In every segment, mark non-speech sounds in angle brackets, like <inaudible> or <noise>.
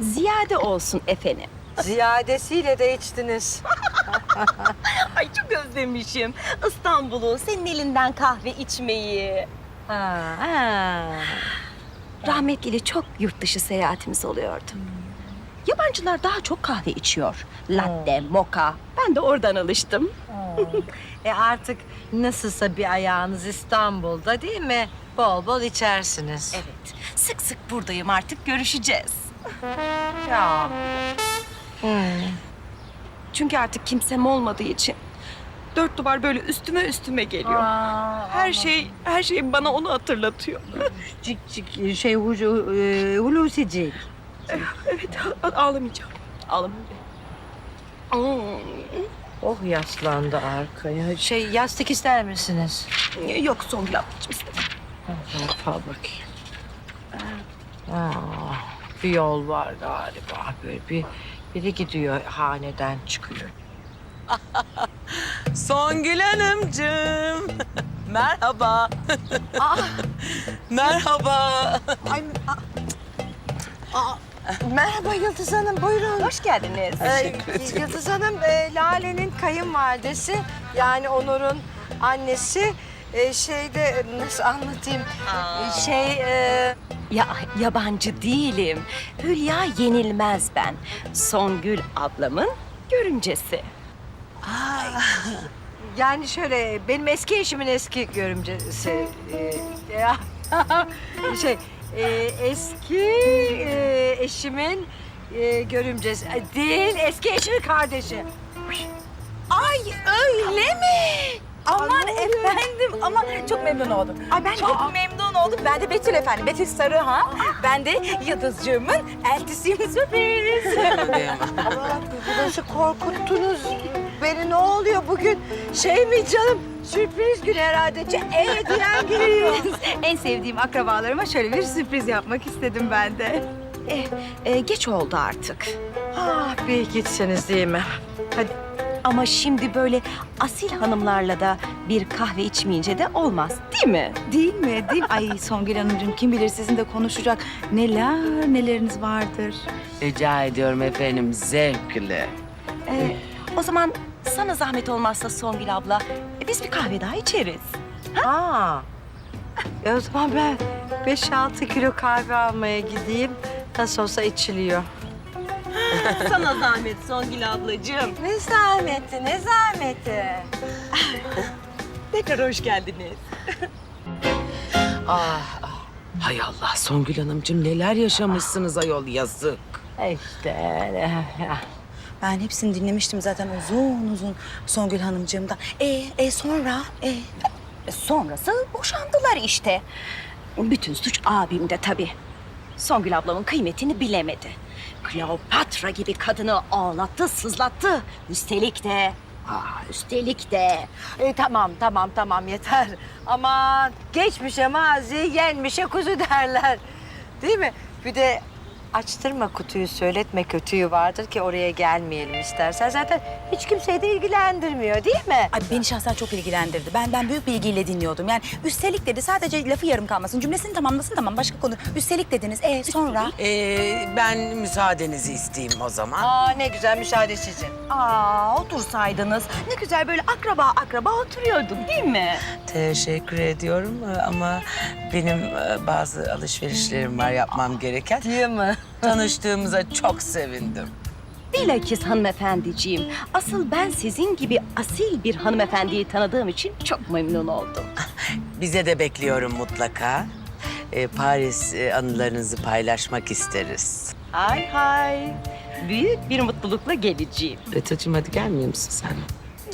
ziyade olsun efendim. Ziyadesiyle de içtiniz. <laughs> Ay çok özlemişim İstanbul'u, senin elinden kahve içmeyi. Ha, ha. Rahmetliyle çok yurt dışı seyahatimiz oluyordu. Yabancılar daha çok kahve içiyor. Latte, moka. Ben de oradan alıştım. E artık nasılsa bir ayağınız İstanbul'da değil mi? Bol bol içersiniz. Evet, sık sık buradayım artık görüşeceğiz. Ya. Çünkü artık kimsem olmadığı için dört duvar böyle üstüme üstüme geliyor. Her şey, her şey bana onu hatırlatıyor. <laughs> Cik cik şey hucu, e, Hulusi'cik. Evet, ağlamayacağım. Ağlamayacağım. Hmm, Oh yaslandı arkaya. Şey yastık ister misiniz? Yok Songül ablacığım istemem. Al bakayım. Aa, bir yol var galiba. Böyle bir biri gidiyor haneden çıkıyor. <laughs> Songül Hanımcığım. <laughs> Merhaba. <laughs> Merhaba. Merhaba Yıldız Hanım, buyurun. Hoş geldiniz. Ee, Yıldız Hanım, e, Lale'nin kayınvalidesi. Yani Onur'un annesi. E, şeyde, nasıl anlatayım? E, şey, e, Ya yabancı değilim. Hülya yenilmez ben. Songül ablamın görümcesi. <laughs> yani şöyle, benim eski eşimin eski görümcesi. E, ya, <laughs> şey, e, eski e, eşimin e, görümcesi. E, Değil, eski eşimin kardeşi. Ay öyle mi? Aman efendim ama çok memnun oldum. Ay ben çok memnun oldum. Ben de Betül efendim. Betül Sarıhan. Ben de Yıldızcığımın eltisiyim sürpriz. Aman nasıl korkuttunuz beni ne oluyor bugün? Şey mi canım? Sürpriz günü herhalde. Evet diyen günü. <laughs> en sevdiğim akrabalarıma şöyle bir sürpriz yapmak istedim ben de. Eh, eh, geç oldu artık. Ah bir gitseniz değil mi? Hadi Ama şimdi böyle asil hanımlarla da bir kahve içmeyince de olmaz değil mi? Değil mi? Değil mi? Ay Songül Hanımcığım kim bilir sizinle konuşacak neler neleriniz vardır. Rica ediyorum efendim zevkle. Eh, o zaman sana zahmet olmazsa Songül abla eh, biz bir kahve daha içeriz. Aa. E o zaman ben 5-6 kilo kahve almaya gideyim. Nasıl olsa içiliyor. Sana zahmet Songül ablacığım. Ne zahmeti, ne zahmeti. Tekrar hoş geldiniz. Ah, ah. Hay Allah Songül Hanımcığım neler yaşamışsınız ayol yazık. İşte. Ben hepsini dinlemiştim zaten uzun uzun Songül Hanımcığımdan. E, e sonra? E, Sonrası boşandılar işte. Bütün suç abimde tabii. Songül ablamın kıymetini bilemedi. Kleopatra gibi kadını ağlattı, sızlattı. Üstelik de, aa, üstelik de E, tamam tamam tamam yeter. Aman geçmişe mazi yenmişe kuzu derler. Değil mi? Bir de açtırma kutuyu söyletme kötüyü vardır ki oraya gelmeyelim istersen. Zaten hiç kimseyi de ilgilendirmiyor değil mi? Ay beni şahsen çok ilgilendirdi. Ben ben büyük bir ilgiyle dinliyordum. Yani üstelik dedi sadece lafı yarım kalmasın. Cümlesini tamamlasın tamam başka konu. Üstelik dediniz. E sonra? Ee, ben müsaadenizi isteyeyim o zaman. Aa ne güzel müsaade sizin. Aa, otursaydınız. Ne güzel böyle akraba akraba oturuyorduk değil mi? Teşekkür ediyorum ama benim e, bazı alışverişlerim var yapmam gereken. Değil mi? Tanıştığımıza çok sevindim. Bilakis hanımefendiciğim. Asıl ben sizin gibi asil bir hanımefendiyi tanıdığım için çok memnun oldum. <laughs> Bize de bekliyorum mutlaka. Ee, Paris e, anılarınızı paylaşmak isteriz. Hay hay. Büyük bir mutlulukla geleceğim. Betacığım hadi gelmiyor musun sen?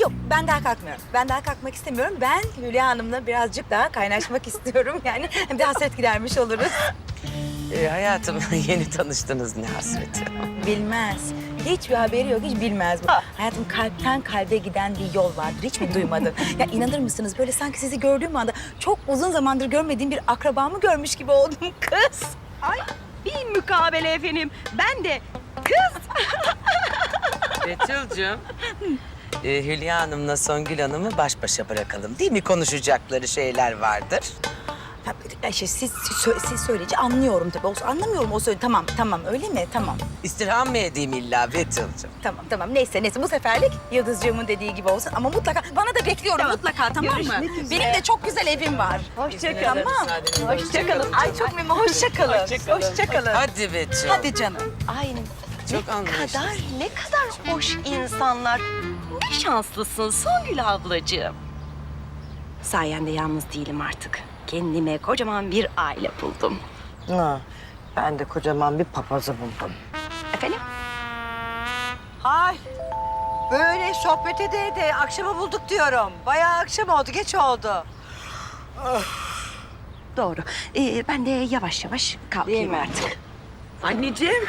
Yok ben daha kalkmıyorum. Ben daha kalkmak istemiyorum. Ben Hülya Hanım'la birazcık daha kaynaşmak <laughs> istiyorum. Yani hem de hasret gidermiş oluruz. <laughs> Ee, hayatım <laughs> yeni tanıştınız ne hasreti. Bilmez. Hiçbir haberi yok, hiç bilmez bu. Hayatım kalpten kalbe giden bir yol vardır. Hiç mi duymadın? <laughs> ya inanır mısınız? Böyle sanki sizi gördüğüm anda çok uzun zamandır görmediğim bir akrabamı görmüş gibi oldum <laughs> kız. Ay bir mukabele efendim. Ben de kız. Betül'cüğüm. Ee, Hülya Hanım'la Songül Hanım'ı baş başa bırakalım. Değil mi konuşacakları şeyler vardır? Ayşe siz, sö- siz söyleyince anlıyorum tabii. O, anlamıyorum o söyle. Tamam tamam öyle mi? Tamam. İstirham mı edeyim illa Betül'cüm? Tamam tamam neyse neyse bu seferlik Yıldızcığımın dediği gibi olsun ama mutlaka bana da bekliyorum mutlaka tamam mı? Benim de çok güzel evim var. Hoşçakalın. Tamam. Hoşçakalın. Ay çok memnun. Hoşçakalın. Hoşçakalın. Hadi Betül. Hadi canım. Ay Çok ne anlayışlı. kadar ne kadar hoş insanlar. Ne şanslısın Songül ablacığım. Sayende yalnız değilim artık. Kendime kocaman bir aile buldum. Ha, ben de kocaman bir papazı buldum. Efendim? Hay. Böyle sohbet ede ede akşamı bulduk diyorum. Bayağı akşam oldu, geç oldu. Doğru. Ee, ben de yavaş yavaş kalkayım mi? artık. Anneciğim.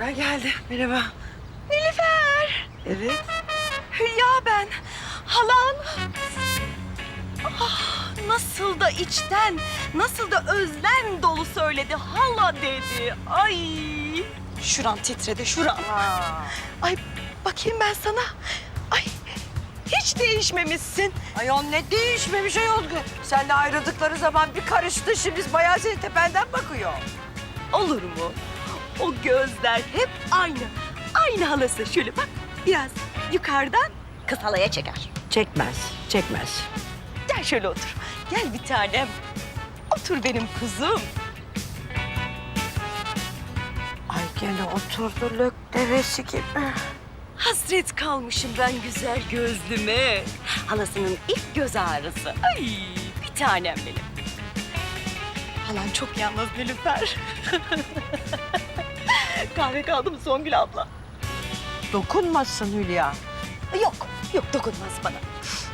Ben geldim. Merhaba. Nilüfer. Evet. Hülya ben. Halan. Nasıl da içten, nasıl da özlem dolu söyledi. Hala dedi. Ay. Şuram titredi, şuram. Ay bakayım ben sana. Ay hiç değişmemişsin. Ay on ne değişmemiş ayol. Seninle ayrıldıkları zaman bir karıştı. Şimdi bayağı senin tependen bakıyor. Olur mu? O gözler hep aynı. Aynı halası. Şöyle bak biraz yukarıdan kız halaya çeker. Çekmez, çekmez. Gel şöyle otur. Gel bir tanem. Otur benim kuzum. Ay gene oturdu lök devesi gibi. Hasret kalmışım ben güzel gözlüme. Halasının ilk göz ağrısı. Ay bir tanem benim. Halan çok yalnız Nilüfer. <laughs> Kahve kaldı mı Songül abla? Dokunmasın Hülya. Yok, yok dokunmaz bana.